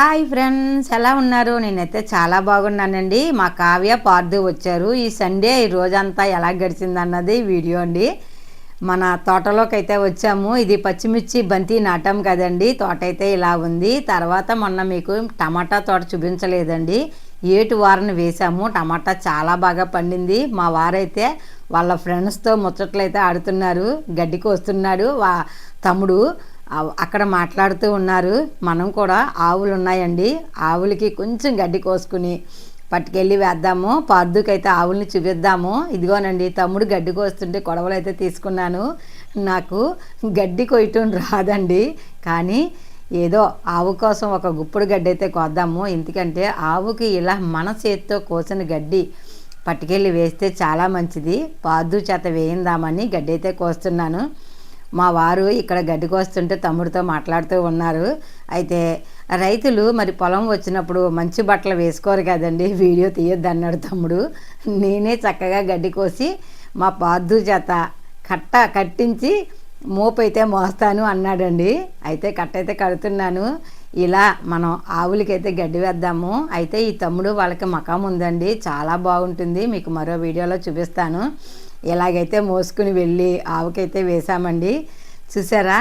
Hi friends ఎలా ఉన్నారు? నేనైతే చాలా బాగున్నానండి. మా కావ్య పార్దు వచ్చారు. ఈ సండే ఈ రోజంతా ఎలా గడిచిందన్నది వీడియో అండి. మన తోటలోకి అయితే వచ్చాము. ఇది పచ్చిమిర్చి బంతి నాటం కదండి. తోట అయితే ఇలా ఉంది. తర్వాత మొన్న మీకు టమాటా తోట చూపించలేదండి. ఏటు వారిని వేసాము టమాటా చాలా బాగా పండింది. మా వారైతే వాళ్ళ ఫ్రెండ్స్తో ముచ్చట్లు అయితే ఆడుతున్నారు. గడ్డికి వస్తున్నాడు. వా తమ్ముడు అక్కడ మాట్లాడుతూ ఉన్నారు. మనం కూడా ఆవులు ఉన్నాయండి ఆవులకి కొంచెం గడ్డి కోసుకుని పట్టుకెళ్ళి వేద్దాము. పార్దుకైతే ఆవుల్ని చూపిద్దాము. ఇదిగోనండి తమ్ముడు గడ్డి కోస్తుంటే కొడవలు అయితే తీసుకున్నాను. నాకు గడ్డి కొయ్యటం రాదండి. కానీ ఏదో ఆవు కోసం ఒక గుప్పుడు గడ్డి అయితే కోద్దాము. ఎందుకంటే ఆవుకి ఇలా మన చేతితో కోసిన గడ్డి పట్టుకెళ్ళి వేస్తే చాలా మంచిది. పాదు చేత వేయిందామని గడ్డి అయితే కోస్తున్నాను. మా వారు ఇక్కడ గడ్డి కోస్తుంటే తమ్ముడితో మాట్లాడుతూ ఉన్నారు. అయితే రైతులు మరి పొలం వచ్చినప్పుడు మంచి బట్టలు వేసుకోరు కదండి వీడియో తీయొద్దు అన్నాడు తమ్ముడు. నేనే చక్కగా గడ్డి కోసి మా పాదు చేత కట్ట కట్టించి మోపైతే అయితే మోస్తాను అన్నాడండి. అయితే కట్ట అయితే కడుతున్నాను. ఇలా మనం ఆవులకైతే గడ్డి వేద్దాము. అయితే ఈ తమ్ముడు వాళ్ళకి మకాం ఉందండి. చాలా బాగుంటుంది. మీకు మరో వీడియోలో చూపిస్తాను. ఇలాగైతే మోసుకుని వెళ్ళి ఆవుకైతే వేసామండి చూసారా?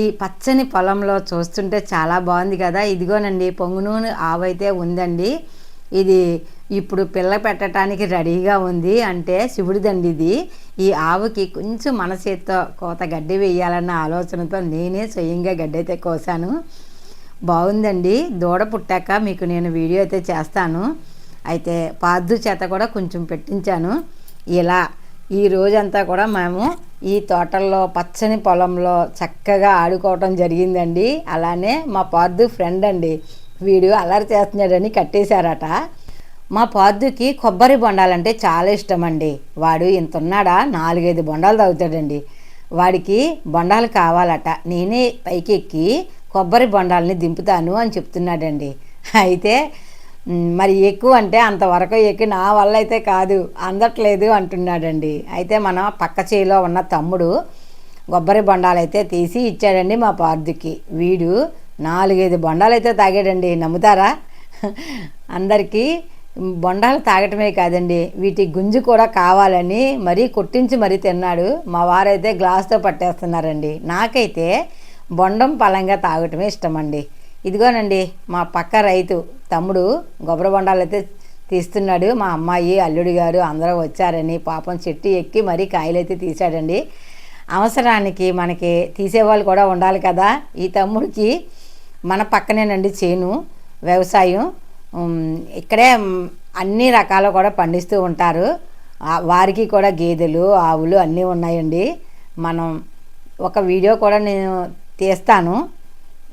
ఈ పచ్చని పొలంలో చూస్తుంటే చాలా బాగుంది కదా? ఇదిగోనండి పొంగు నూనె ఆవు అయితే ఉందండి. ఇది ఇప్పుడు పిల్ల పెట్టడానికి రెడీగా ఉంది అంటే శివుడిదండి ఇది. ఈ ఆవుకి కొంచెం మన చేత్తో కోత గడ్డి వేయాలన్న ఆలోచనతో నేనే స్వయంగా గడ్డి అయితే కోసాను. బాగుందండి. దూడ పుట్టాక మీకు నేను వీడియో అయితే చేస్తాను. అయితే పాదు చేత కూడా కొంచెం పెట్టించాను. ఇలా ఈ రోజంతా కూడా మేము ఈ తోటల్లో పచ్చని పొలంలో చక్కగా ఆడుకోవటం జరిగిందండి. అలానే మా పార్దు ఫ్రెండ్ అండి వీడు అల్లరి చేస్తున్నాడని కట్టేశారట. మా పార్దుకి కొబ్బరి బొండాలంటే చాలా ఇష్టం అండి వాడు ఇంతన్నాడా? నాలుగైదు బొండాలు తాగుతాడండి. వాడికి బొండాలు కావాలట. నేనే పైకి ఎక్కి కొబ్బరి బొండాలని దింపుతాను అని చెప్తున్నాడండి. అయితే మరి ఎక్కువ అంటే అంతవరకు ఎక్కి నా వల్ల అయితే కాదు అందట్లేదు అంటున్నాడండి. అయితే మన పక్క చేలో ఉన్న తమ్ముడు కొబ్బరి బొండాలైతే తీసి ఇచ్చాడండి మా పార్థుకి వీడు నాలుగైదు బొండాలైతే తాగాడండి నమ్ముతారా? అందరికీ బొండాలు తాగటమే కాదండి వీటి గుంజు కూడా కావాలని మరీ కొట్టించి మరీ తిన్నాడు. మా వారైతే గ్లాస్తో పట్టేస్తున్నారండి. నాకైతే బొండం పలంగా తాగటమే ఇష్టమండి. ఇదిగోనండి మా పక్క రైతు తమ్ముడు కొబ్బరి బొండాలు అయితే తీస్తున్నాడు. మా అమ్మాయి అల్లుడు గారు అందరూ వచ్చారని పాపం చెట్టు ఎక్కి మరీ కాయలైతే తీశాడండి. అవసరానికి మనకి తీసేవాళ్ళు కూడా ఉండాలి కదా. ఈ తమ్ముడికి మన పక్కనేనండి చేను వ్యవసాయం. ఇక్కడే అన్ని రకాలు కూడా పండిస్తూ ఉంటారు. వారికి కూడా గేదెలు ఆవులు అన్నీ ఉన్నాయండి. మనం ఒక వీడియో కూడా నేను తీస్తాను.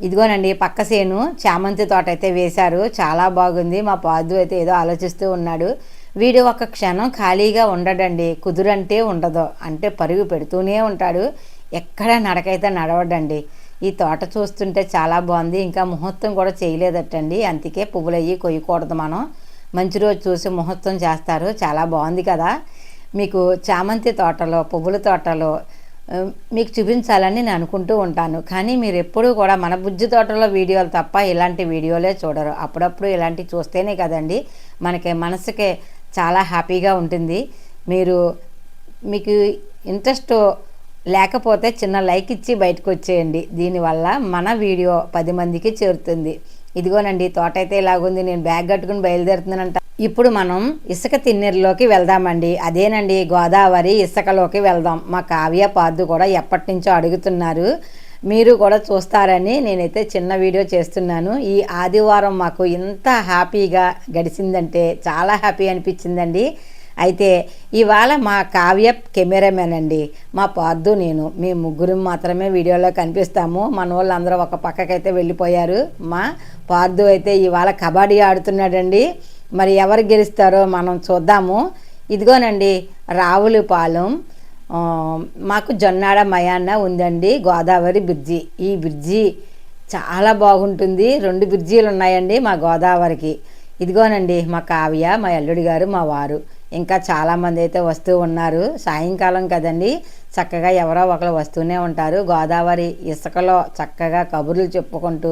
ఇదిగోనండి పక్క సేను చామంతి తోట అయితే వేశారు. చాలా బాగుంది. మా పాదు అయితే ఏదో ఆలోచిస్తూ ఉన్నాడు. వీడు ఒక క్షణం ఖాళీగా ఉండడండి. కుదురంటే ఉండదు. అంటే పరుగు పెడుతూనే ఉంటాడు. ఎక్కడ నడకైతే నడవడండి. ఈ తోట చూస్తుంటే చాలా బాగుంది. ఇంకా ముహూర్తం కూడా చేయలేదటండి. అందుకే పువ్వులయ్యి కొయ్యకూడదు మనం. మంచి రోజు చూసి ముహూర్తం చేస్తారు. చాలా బాగుంది కదా. మీకు చామంతి తోటలో పువ్వుల తోటలో మీకు చూపించాలని నేను అనుకుంటూ ఉంటాను. కానీ మీరు ఎప్పుడూ కూడా మన బుజ్జి తోటలో వీడియోలు తప్ప ఇలాంటి వీడియోలే చూడరు. అప్పుడప్పుడు ఇలాంటివి చూస్తేనే కదండి మనకి మనసుకే చాలా హ్యాపీగా ఉంటుంది. మీరు మీకు ఇంట్రెస్ట్ లేకపోతే చిన్న లైక్ ఇచ్చి బయటకు వచ్చేయండి. దీనివల్ల మన వీడియో పది మందికి చేరుతుంది. ఇదిగోనండి తోట అయితే ఇలాగుంది. నేను బ్యాగ్ కట్టుకుని బయలుదేరుతున్నానంట. ఇప్పుడు మనం ఇసుక తిన్నెరలోకి వెళ్దామండి. అదేనండి గోదావరి ఇసుకలోకి వెళ్దాం. మా కావ్య పాదు కూడా ఎప్పటి నుంచో అడుగుతున్నారు. మీరు కూడా చూస్తారని నేనైతే చిన్న వీడియో చేస్తున్నాను. ఈ ఆదివారం మాకు ఇంత హ్యాపీగా గడిచిందంటే చాలా హ్యాపీ అనిపించిందండి. అయితే ఇవాళ మా కావ్య కెమెరామెన్ అండి. మా పార్దు నేను. మీ ముగ్గురు మాత్రమే వీడియోలో కనిపిస్తాము. మన వాళ్ళందరూ ఒక పక్కకైతే వెళ్ళిపోయారు. మా పార్దు అయితే ఇవాళ కబడ్డీ ఆడుతున్నాడండి. మరి ఎవరు గెలుస్తారో మనం చూద్దాము. ఇదిగోనండి రావులపాలెం మాకు జొన్నాడ మయాన్న ఉందండి గోదావరి బ్రిడ్జి. ఈ బ్రిడ్జి చాలా బాగుంటుంది. రెండు బ్రిడ్జీలు ఉన్నాయండి మా గోదావరికి. ఇదిగోనండి మా కావ్య మా అల్లుడి గారు మా వారు. ఇంకా చాలామంది అయితే వస్తూ ఉన్నారు. సాయంకాలం కదండి చక్కగా ఎవరో ఒకరు వస్తూనే ఉంటారు. గోదావరి ఇసుకలో చక్కగా కబుర్లు చెప్పుకుంటూ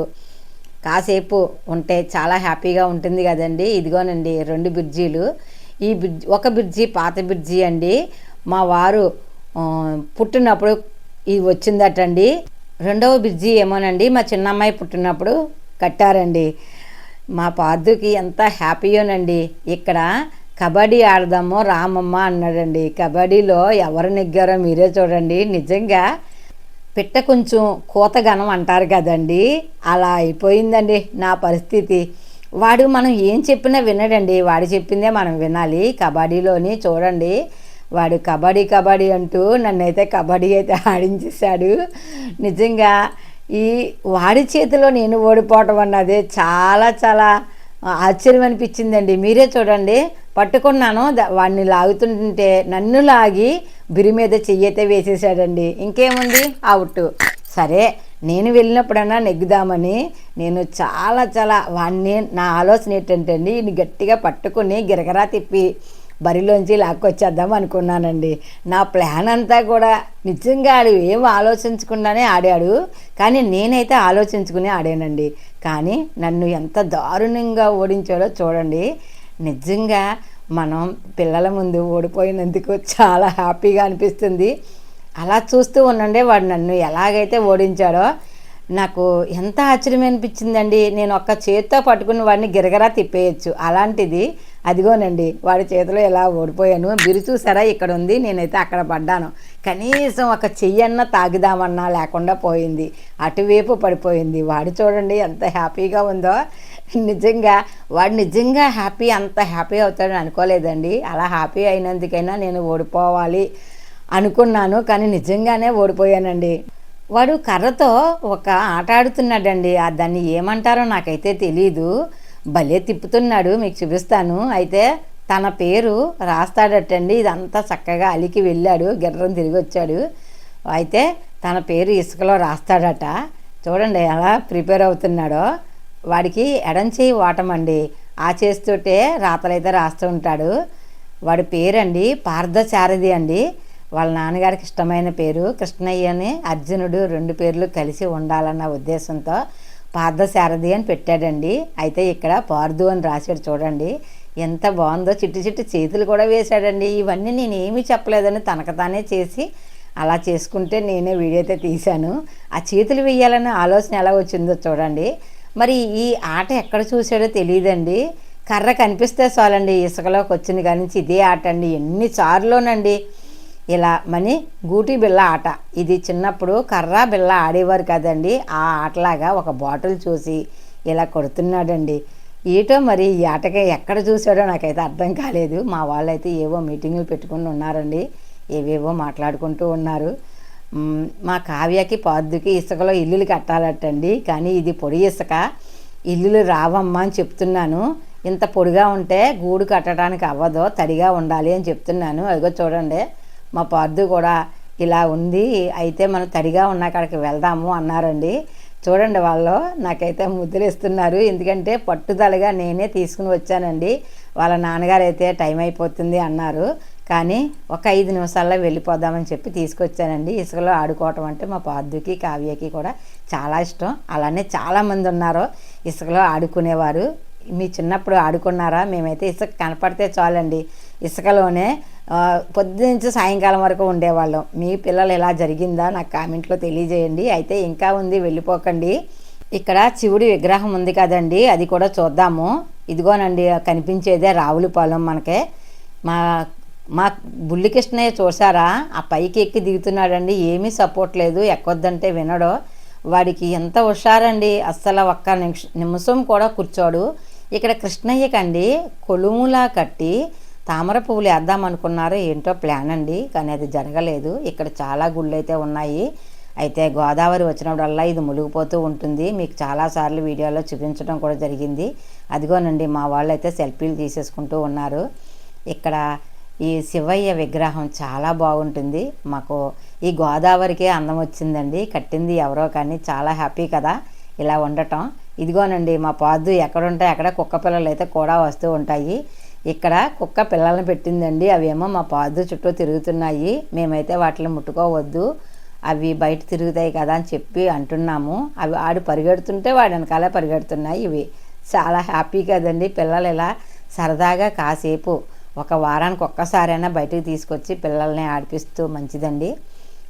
కాసేపు ఉంటే చాలా హ్యాపీగా ఉంటుంది కదండి. ఇదిగోనండి రెండు బిర్జీలు ఈ బ్రిడ్జ్ ఒక బ్రిడ్జి పాత బ్రిడ్జి అండి. మా వారు పుట్టినప్పుడు ఇది వచ్చిందటండి. రెండవ బ్రిడ్జి ఏమోనండి మా చిన్నమ్మాయి పుట్టినప్పుడు కట్టారండి. మా పాదుకి ఎంత హ్యాపీయోనండి. ఇక్కడ కబడ్డీ ఆడదాము రామమ్మ అన్నాడండి. కబడ్డీలో ఎవరు నెగ్గారో మీరే చూడండి. నిజంగా పిట్ట కొంచెం కూతగనం అంటారు కదండి. అలా అయిపోయిందండి నా పరిస్థితి. వాడు మనం ఏం చెప్పినా వినడండి. వాడు చెప్పిందే మనం వినాలి. కబడ్డీలోని చూడండి. వాడు కబడ్డీ కబడ్డీ అంటూ నన్నైతే కబడ్డీ అయితే ఆడించేశాడు. నిజంగా ఈ వాడి చేతిలో నేను ఓడిపోవటం అన్నది చాలా చాలా ఆశ్చర్యం అనిపించిందండి. మీరే చూడండి. పట్టుకున్నాను. వాడిని లాగుతుంటే నన్ను లాగి బిరి మీద చెయ్యైతే వేసేసాడండి. ఇంకేముంది? అవుట్. సరే నేను వెళ్ళినప్పుడన్నా నెగ్గుదామని నేను చాలా చాలా వాడిని నా ఆలోచన ఏంటంటే అండి ఈయన గట్టిగా పట్టుకుని గిరగరా తిప్పి బరిలోంచి లాక్కొచ్చేద్దాం అనుకున్నానండి. నా ప్లాన్ అంతా కూడా నిజంగా ఆడు ఏం ఆలోచించకుండానే ఆడాడు. కానీ నేనైతే ఆలోచించుకుని ఆడానండి. కానీ నన్ను ఎంత దారుణంగా ఓడించాడో చూడండి. నిజంగా మనం పిల్లల ముందు ఓడిపోయినందుకు చాలా హ్యాపీగా అనిపిస్తుంది. అలా చూస్తూ ఉండండి వాడు నన్ను ఎలాగైతే ఓడించాడో నాకు ఎంత ఆశ్చర్యం అనిపించిందండి. నేను ఒక్క చేత్తో పట్టుకుని వాడిని గిరగరా తిప్పేయచ్చు. అలాంటిది అదిగోనండి వాడి చేతిలో ఎలా ఓడిపోయాను. బిరి చూసారా ఇక్కడ ఉంది నేనైతే అక్కడ పడ్డాను. కనీసం ఒక చెయ్యన్న తాగుదామన్నా లేకుండా పోయింది. అటువైపు పడిపోయింది. వాడు చూడండి ఎంత హ్యాపీగా ఉందో. నిజంగా వాడు నిజంగా హ్యాపీ అంత హ్యాపీ అవుతాడని అనుకోలేదండి. అలా హ్యాపీ అయినందుకైనా నేను ఓడిపోవాలి అనుకున్నాను కానీ నిజంగానే ఓడిపోయానండి. వాడు కర్రతో ఒక ఆట ఆడుతున్నాడండి. దాన్ని ఏమంటారో నాకైతే తెలీదు. భలే తిప్పుతున్నాడు మీకు చూపిస్తాను. అయితే తన పేరు రాస్తాడటండి. ఇదంతా చక్కగా అలికి వెళ్ళాడు గిర్రం తిరిగి వచ్చాడు. అయితే తన పేరు ఇసుకలో రాస్తాడట. చూడండి ఎలా ప్రిపేర్ అవుతున్నాడో. వాడికి ఎడం చేయి వాటమండి. ఆ చేస్తుంటే రాతలైతే రాస్తూ ఉంటాడు. వాడి పేరండి పార్థసారథి అండి. వాళ్ళ నాన్నగారికి ఇష్టమైన పేరు కృష్ణయ్య అని అర్జునుడు రెండు పేర్లు కలిసి ఉండాలన్న ఉద్దేశంతో పార్థసారథి అని పెట్టాడండి. అయితే ఇక్కడ పార్దు అని రాశాడు చూడండి. ఎంత బాగుందో చిట్టి చిట్టి చేతులు కూడా వేశాడండి. ఇవన్నీ నేను ఏమీ చెప్పలేదని తనకతానే చేసి అలా చేసుకుంటే నేనే వీడియో అయితే తీశాను. ఆ చేతులు వేయాలనే ఆలోచన ఎలా వచ్చిందో చూడండి. మరి ఈ ఆట ఎక్కడ చూసాడో తెలియదండి కర్ర కనిపిస్తే చాలండి ఇసుకలోకి వచ్చింది కానీ ఇదే ఆట అండి. ఎన్నిసార్లునండి ఇలా మని గూటి బిళ్ళ ఆట. ఇది చిన్నప్పుడు కర్ర బిళ్ళ ఆడేవారు కదండి. ఆ ఆటలాగా ఒక బాటిల్ చూసి ఇలా కొడుతున్నాడండి. ఏటో మరి ఈ ఆటకి ఎక్కడ చూసాడో నాకైతే అర్థం కాలేదు. మా వాళ్ళైతే ఏవో మీటింగులు పెట్టుకుని ఉన్నారండి. ఏవేవో మాట్లాడుకుంటూ ఉన్నారు. మా కావ్యకి పాదుకి ఇసుకలో ఇల్లులు కట్టాలటండి. కానీ ఇది పొడి ఇసుక. ఇల్లులు రావమ్మా అని చెప్తున్నాను. ఇంత పొడిగా ఉంటే గూడు కట్టడానికి అవ్వదు. తడిగా ఉండాలి అని చెప్తున్నాను. అదిగో చూడండి. మా పార్దు కూడా ఇలా ఉంది. అయితే మనం తడిగా ఉన్న కాడికి వెళ్దాము అన్నారండి. చూడండి వాళ్ళు నాకైతే ముద్దులు ఇస్తున్నారు ఎందుకంటే పట్టుదలగా నేనే తీసుకుని వచ్చానండి. వాళ్ళ నాన్నగారు అయితే టైం అయిపోతుంది అన్నారు. కానీ ఒక ఐదు నిమిషాల్లో వెళ్ళిపోదామని చెప్పి తీసుకొచ్చానండి. ఇసుకలో ఆడుకోవటం అంటే మా పార్దుకి కావ్యకి కూడా చాలా ఇష్టం. అలానే చాలామంది ఉన్నారు ఇసుకలో ఆడుకునేవారు. మీ చిన్నప్పుడు ఆడుకున్నారా? మేమైతే ఇసుక కనపడితే చాలండి. ఇసుకలోనే పొద్దునుంచి సాయంకాలం వరకు ఉండేవాళ్ళం. మీ పిల్లలు ఎలా జరిగిందా? నాకు కామెంట్లో తెలియజేయండి. అయితే ఇంకా ఉంది వెళ్ళిపోకండి. ఇక్కడ శివుడి విగ్రహం ఉంది కదండి. అది కూడా చూద్దాము. ఇదిగోనండి కనిపించేదే రావులపాలెం మనకే. మా మా బుల్లి కృష్ణయ్య చూసారా ఆ పైకి ఎక్కి దిగుతున్నాడండి. ఏమీ సపోర్ట్ లేదు. ఎక్కొద్దంటే వినడు. వాడికి ఎంత హుషారండి. అస్సలు ఒక్క నిమిష నిమిషం కూడా కూర్చోడు. ఇక్కడ కృష్ణయ్యకండి. కొలుములా కట్టి తామర పువ్వులు వేద్దాం అనుకున్నారు ఏంటో ప్లాన్ అండి. కానీ అది జరగలేదు. ఇక్కడ చాలా గుళ్ళు అయితే ఉన్నాయి. అయితే గోదావరి వచ్చినప్పుడల్లా ఇది మునిగిపోతూ ఉంటుంది. మీకు చాలాసార్లు వీడియోలో చూపించడం కూడా జరిగింది. అదిగోనండి మా వాళ్ళు అయితే సెల్ఫీలు తీసేసుకుంటూ ఉన్నారు. ఇక్కడ ఈ శివయ్య విగ్రహం చాలా బాగుంటుంది. మాకు ఈ గోదావరికే అందం వచ్చిందండి. కట్టింది ఎవరో కానీ చాలా హ్యాపీ కదా. ఇలా ఉండటం. ఇదిగోనండి మా పాదు ఎక్కడుంటే అక్కడ కుక్క పిల్లలు అయితే కూడా వస్తూ ఉంటాయి. ఇక్కడ కుక్క పిల్లల్ని పెట్టిందండి. అవేమో మా పాదు చుట్టూ తిరుగుతున్నాయి. మేమైతే వాటిని ముట్టుకోవద్దు. అవి బయట తిరుగుతాయి కదా అని చెప్పి అంటున్నాము. అవి ఆడు పరిగెడుతుంటే వాడు వెనకాలే పరిగెడుతున్నాయి ఇవి. చాలా హ్యాపీ కదండి పిల్లలు ఇలా సరదాగా కాసేపు. ఒక వారానికి ఒక్కసారైనా బయటకు తీసుకొచ్చి పిల్లల్ని ఆడిపిస్తూ మంచిదండి.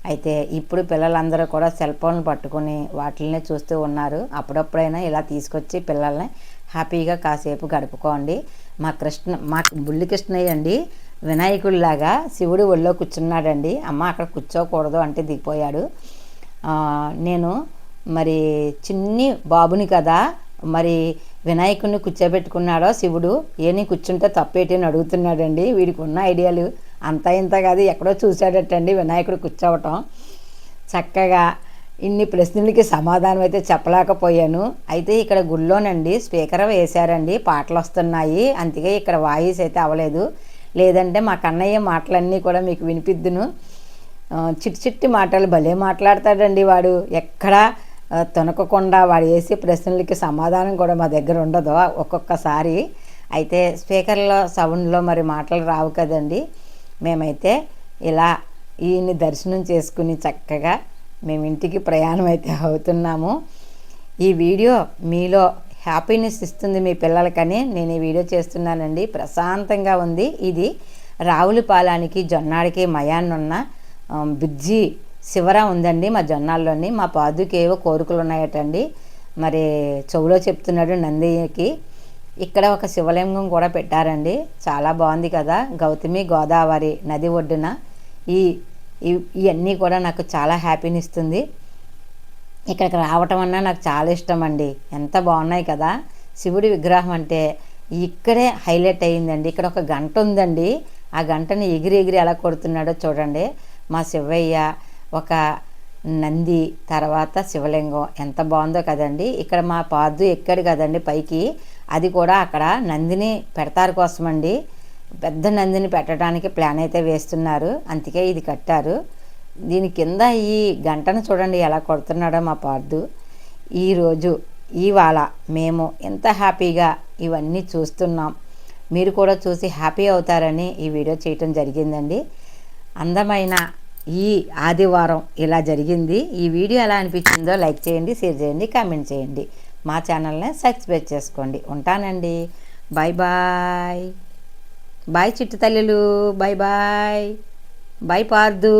అయితే ఇప్పుడు పిల్లలందరూ కూడా సెల్ ఫోన్లు పట్టుకుని వాటిల్ని చూస్తూ ఉన్నారు. అప్పుడప్పుడైనా ఇలా తీసుకొచ్చి పిల్లల్ని హ్యాపీగా కాసేపు గడుపుకోండి. మా కృష్ణ మా బుల్లి కృష్ణయ్య అండి వినాయకుడిలాగా శివుడు ఒళ్ళో కూర్చున్నాడండి. అమ్మ అక్కడ కూర్చోకూడదు అంటే దిగిపోయాడు. నేను మరి చిన్ని బాబుని కదా మరి వినాయకుడిని కూర్చోబెట్టుకున్నాడో శివుడు ఏని కూర్చుంటే తప్పేటి అని అడుగుతున్నాడండి. వీడికి ఉన్న ఐడియాలు అంతా ఇంత కాదు ఎక్కడో చూశాడటండి వినాయకుడు కూర్చోవటం. చక్కగా ఇన్ని ప్రశ్నలకి సమాధానం అయితే చెప్పలేకపోయాను. అయితే ఇక్కడ గుళ్ళోనండి స్పీకర్ వేశారండి పాటలు వస్తున్నాయి. అందుకే ఇక్కడ వాయిస్ అయితే అవ్వలేదు. లేదంటే మా కన్నయ్య మాటలన్నీ కూడా మీకు వినిపిద్దును. చిట్టి చిట్టి మాటలు భలే మాట్లాడతాడండి వాడు. ఎక్కడా తొనకకుండా వాడు వేసే ప్రశ్నలకి సమాధానం కూడా మా దగ్గర ఉండదు ఒక్కొక్కసారి. అయితే స్పీకర్లో సౌండ్లో మరి మాటలు రావు కదండి. మేమైతే ఇలా ఈయన్ని దర్శనం చేసుకుని చక్కగా మేము ఇంటికి ప్రయాణం అయితే అవుతున్నాము. ఈ వీడియో మీలో హ్యాపీనెస్ ఇస్తుంది మీ పిల్లలకని నేను ఈ వీడియో చేస్తున్నానండి. ప్రశాంతంగా ఉంది. ఇది రావులపాలానికి జొన్నాడికి మయాన్నున్న బుజ్జి శివర ఉందండి మా జొన్నాల్లోని. మా పాదుకి ఏవో కోరికలు ఉన్నాయటండి మరి చెవులో చెప్తున్నాడు నందికి. ఇక్కడ ఒక శివలింగం కూడా పెట్టారండి. చాలా బాగుంది కదా. గౌతమి గోదావరి నది ఒడ్డున. ఈ ఈ- ఇవన్నీ కూడా నాకు చాలా హ్యాపీని ఇస్తుంది ఇక్కడికి రావటం అన్నా నాకు చాలా ఇష్టం అండి ఎంత బాగున్నాయి కదా. శివుడి విగ్రహం అంటే ఇక్కడే హైలైట్ అయ్యిందండి. ఇక్కడ ఒక గంట ఉందండి. ఆ గంటని ఎగిరి ఎగిరి ఎలా కొడుతున్నాడో చూడండి. మా శివయ్య ఒక నంది తర్వాత శివలింగం. ఎంత బాగుందో కదండి. ఇక్కడ మా పాదు ఎక్కాడు కదండి పైకి. అది కూడా అక్కడ నందిని పెడతారు కోసమండి. పెద్ద నందిని పెట్టడానికి ప్లాన్ అయితే వేస్తున్నారు. అందుకే ఇది కట్టారు. దీని కింద ఈ గంటను చూడండి ఎలా కొడుతున్నాడో మా పార్దు. ఈరోజు ఇవాళ మేము ఎంత హ్యాపీగా ఇవన్నీ చూస్తున్నాం. మీరు కూడా చూసి హ్యాపీ అవుతారని ఈ వీడియో చేయటం జరిగిందండి. అందమైన ఈ ఆదివారం ఇలా జరిగింది. ఈ వీడియో ఎలా అనిపించిందో లైక్ చేయండి షేర్ చేయండి కామెంట్ చేయండి. మా ఛానల్ని సబ్స్క్రైబ్ చేసుకోండి. ఉంటానండి. Bye bye. బాయ్ చిట్టు తల్లులు. Bye bye. బాయ్ పార్దు.